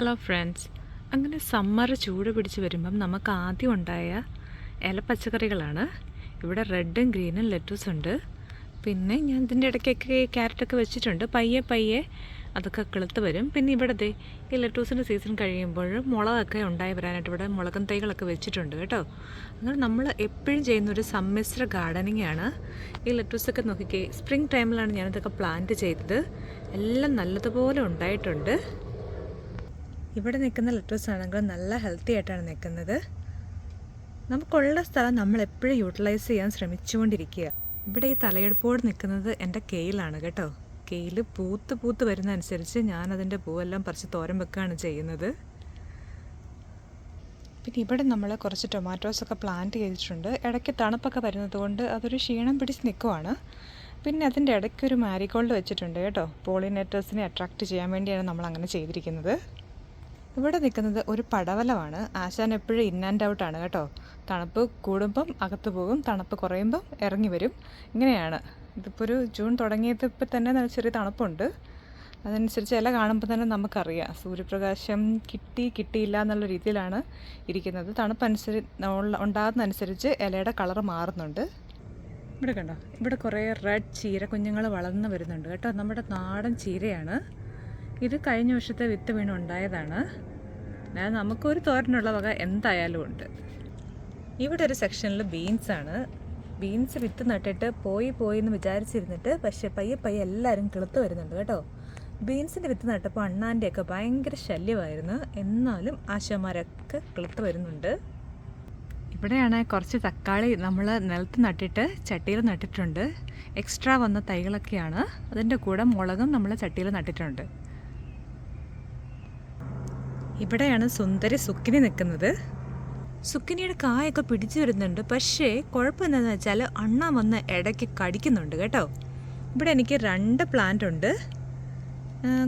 Hello friends അങ്ങനെ summer ചൂട് പിടിച്ച് വരുമ്പം നമുക്ക് ആദ്യം ഉണ്ടായ ഇല പച്ചക്കറികളാണ് ഇവിടെ റെഡും ഗ്രീനും ലെറ്റൂസ് ഉണ്ട്. പിന്നെ ഞാൻ ഇതിന്റെ ഇടയ്ക്കൊക്കെ ക്യാരറ്റൊക്കെ വെച്ചിട്ടുണ്ട്. പയ്യെ പയ്യെ അതൊക്കെ കിളുത്ത് വരും. പിന്നെ ഇവിടെ ദേ ഈ ലെറ്റൂസിന്റെ സീസൺ കഴിയുമ്പോൾ മുളകൊക്കെ ഉണ്ടായി വരാനായിട്ട് ഇവിടെ മുളകും തൈകളൊക്കെ വെച്ചിട്ടുണ്ട് കേട്ടോ. അങ്ങനെ നമ്മൾ എപ്പോഴും ചെയ്യുന്നൊരു സമ്മിശ്ര ഗാർഡനിങ് ആണ്. ഈ ലെറ്റൂസൊക്കെ നോക്കിക്കേ സ്പ്രിംഗ് ടൈമിലാണ് ഞാനിതൊക്കെ പ്ലാന്റ് ചെയ്തത്. എല്ലാം നല്ലതുപോലെ ഉണ്ടായിട്ടുണ്ട്. ഇവിടെ നിൽക്കുന്ന ലെറ്റേഴ്സ് ആണെങ്കിലും നല്ല ഹെൽത്തി ആയിട്ടാണ് നിൽക്കുന്നത്. നമുക്കുള്ള സ്ഥലം നമ്മൾ എപ്പോഴും യൂട്ടിലൈസ് ചെയ്യാൻ ശ്രമിച്ചുകൊണ്ടിരിക്കുക. ഇവിടെ ഈ തലയെടുപ്പോട് നിൽക്കുന്നത് എന്റെ കെയിലാണ് കേട്ടോ. കെയിൽ പൂത്ത് പൂത്ത് വരുന്നതനുസരിച്ച് ഞാൻ അതിന്റെ പൂവെല്ലാം പറിച്ച് തോരൻ വെക്കുകയാണ് ചെയ്യുന്നത്. പിന്നെ ഇവിടെ നമ്മൾ കുറച്ച് ടൊമാറ്റോസൊക്കെ പ്ലാന്റ് ചെയ്തിട്ടുണ്ട്. ഇടയ്ക്ക് തണുപ്പൊക്കെ വരുന്നത് കൊണ്ട് അതൊരു ക്ഷീണം പിടിച്ച് നിൽക്കുവാണ്. പിന്നെ അതിന്റെ ഇടയ്ക്ക് ഒരു മാരിഗോൾഡ് വെച്ചിട്ടുണ്ട് കേട്ടോ. പോളിനേറ്റേഴ്സിനെ അട്രാക്റ്റ് ചെയ്യാൻ വേണ്ടിയാണ് നമ്മൾ അങ്ങനെ ചെയ്തിരിക്കുന്നത്. ഇവിടെ നിൽക്കുന്നത് ഒരു പടവലമാണ്. ആശാൻ എപ്പോഴും ഇൻ ആൻഡ് ഔട്ട് ആണ് കേട്ടോ. തണുപ്പ് കൂടുമ്പം അകത്ത് പോകും തണുപ്പ് കുറയുമ്പം ഇറങ്ങി വരും. ഇങ്ങനെയാണ്. ഇതിപ്പോൾ ഒരു ജൂൺ തുടങ്ങിയത് ഇപ്പം തന്നെ നല്ല ചെറിയ തണുപ്പുണ്ട്. അതനുസരിച്ച് ഇല കാണുമ്പോൾ തന്നെ നമുക്കറിയാം. സൂര്യപ്രകാശം കിട്ടി കിട്ടിയില്ല എന്നുള്ള രീതിയിലാണ് ഇരിക്കുന്നത്. തണുപ്പനുസരി ഉണ്ടാകുന്നതനുസരിച്ച് ഇലയുടെ കളർ മാറുന്നുണ്ട്. ഇവിടെ കണ്ടോ? ഇവിടെ കുറേ റെഡ് ചീര കുഞ്ഞുങ്ങൾ വളർന്നു വരുന്നുണ്ട് കേട്ടോ. നമ്മുടെ നാടൻ ചീരയാണ്. ഇത് കഴിഞ്ഞ വർഷത്തെ വിത്ത് വീണ് ഉണ്ടായതാണ്. അതായത് നമുക്കൊരു തോരനുള്ള വക എന്തായാലും ഉണ്ട്. ഇവിടെ ഒരു സെക്ഷനിൽ ബീൻസ് ആണ്. ബീൻസ് വിത്ത് നട്ടിട്ട് പോയി പോയി എന്ന് വിചാരിച്ചിരുന്നിട്ട് പക്ഷേ പയ്യെ പയ്യെ എല്ലാവരും കിളുത്ത് വരുന്നുണ്ട് കേട്ടോ. ബീൻസിന്റെ വിത്ത് നട്ടപ്പോൾ അണ്ണാന്റെയൊക്കെ ഭയങ്കര ശല്യമായിരുന്നു. എന്നാലും ആശമാരൊക്കെ കിളുത്ത് വരുന്നുണ്ട്. ഇവിടെയാണ് കുറച്ച് തക്കാളി നമ്മൾ നിലത്ത് നട്ടിട്ട് ചട്ടിയിൽ നട്ടിട്ടുണ്ട്. എക്സ്ട്രാ വന്ന തൈകളൊക്കെയാണ്. അതിന്റെ കൂടെ മുളകും നമ്മൾ ചട്ടിയിൽ നട്ടിട്ടുണ്ട്. ഇവിടെയാണ് സുന്ദരി സുക്കിനി നിൽക്കുന്നത്. സുക്കിനിയുടെ കായൊക്കെ പിടിച്ചു വരുന്നുണ്ട്. പക്ഷേ കുഴപ്പമെന്താന്ന് വെച്ചാൽ അണ്ണ വന്ന് ഇടയ്ക്ക് കടിക്കുന്നുണ്ട് കേട്ടോ. ഇവിടെ എനിക്ക് രണ്ട് പ്ലാന്റ് ഉണ്ട്.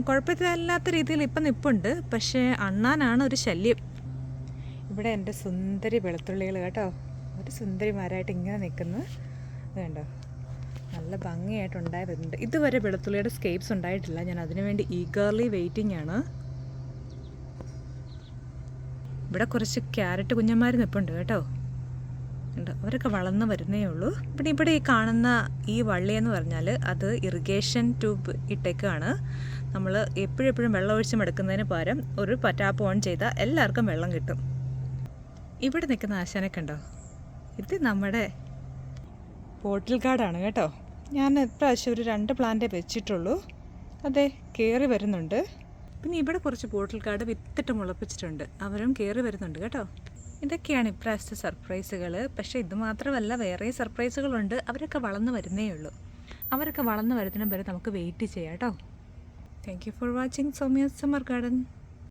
കുഴപ്പമില്ലാത്ത രീതിയിൽ ഇപ്പം നിപ്പുണ്ട്. പക്ഷേ അണ്ണാനാണ് ഒരു ശല്യം. ഇവിടെ എന്റെ സുന്ദരി വെളുത്തുള്ളികൾ കേട്ടോ. ഒരു സുന്ദരിമാരായിട്ട് ഇങ്ങനെ നിൽക്കുന്നു. വേണ്ടോ നല്ല ഭംഗിയായിട്ട് ഉണ്ടായി ഇതുവരെ വെളുത്തുള്ളിയുടെ സ്കേപ്സ് ഉണ്ടായിട്ടില്ല. ഞാൻ അതിനുവേണ്ടി ഈഗർലി വെയിറ്റിംഗ് ആണ്. ഇവിടെ കുറച്ച് ക്യാരറ്റ് കുഞ്ഞന്മാർ നിൽപ്പുണ്ട് കേട്ടോ. ഉണ്ട്. അവരൊക്കെ വളർന്ന് വരുന്നേ ഉള്ളൂ. പിന്നെ ഇവിടെ ഈ കാണുന്ന ഈ വള്ളി എന്ന് പറഞ്ഞാൽ അത് ഇറിഗേഷൻ ട്യൂബ് ഇട്ടേക്കാണ്. നമ്മൾ എപ്പോഴെപ്പോഴും വെള്ളം ഒഴിച്ച് മടുക്കുന്നതിന് പകരം ഒരു പറ്റാപ്പ് ഓൺ ചെയ്താൽ എല്ലാവർക്കും വെള്ളം കിട്ടും. ഇവിടെ നിൽക്കുന്ന ആശാനൊക്കെ ഉണ്ടോ ഇത് നമ്മുടെ ബോട്ടിൽ കാർഡാണ് കേട്ടോ. ഞാൻ ഇപ്രാവശ്യം ഒരു രണ്ട് പ്ലാന്റേ വെച്ചിട്ടുള്ളൂ. അതെ കയറി വരുന്നുണ്ട്. പിന്നെ ഇവിടെ കുറച്ച് ബോട്ടിൽ കാർഡ് വിത്തിട്ട് മുളപ്പിച്ചിട്ടുണ്ട്. അവരും കയറി വരുന്നുണ്ട് കേട്ടോ. ഇതൊക്കെയാണ് ഇപ്രാവശ്യത്തെ സർപ്രൈസുകൾ പക്ഷേ ഇത് മാത്രമല്ല വേറെ സർപ്രൈസുകളുണ്ട്. അവരൊക്കെ വളർന്നു വരുന്നേ ഉള്ളൂ. അവരൊക്കെ വളർന്നു വരുന്നതിനും വരെ നമുക്ക് വെയിറ്റ് ചെയ്യാം കേട്ടോ. Thank you for watching Somiya summer garden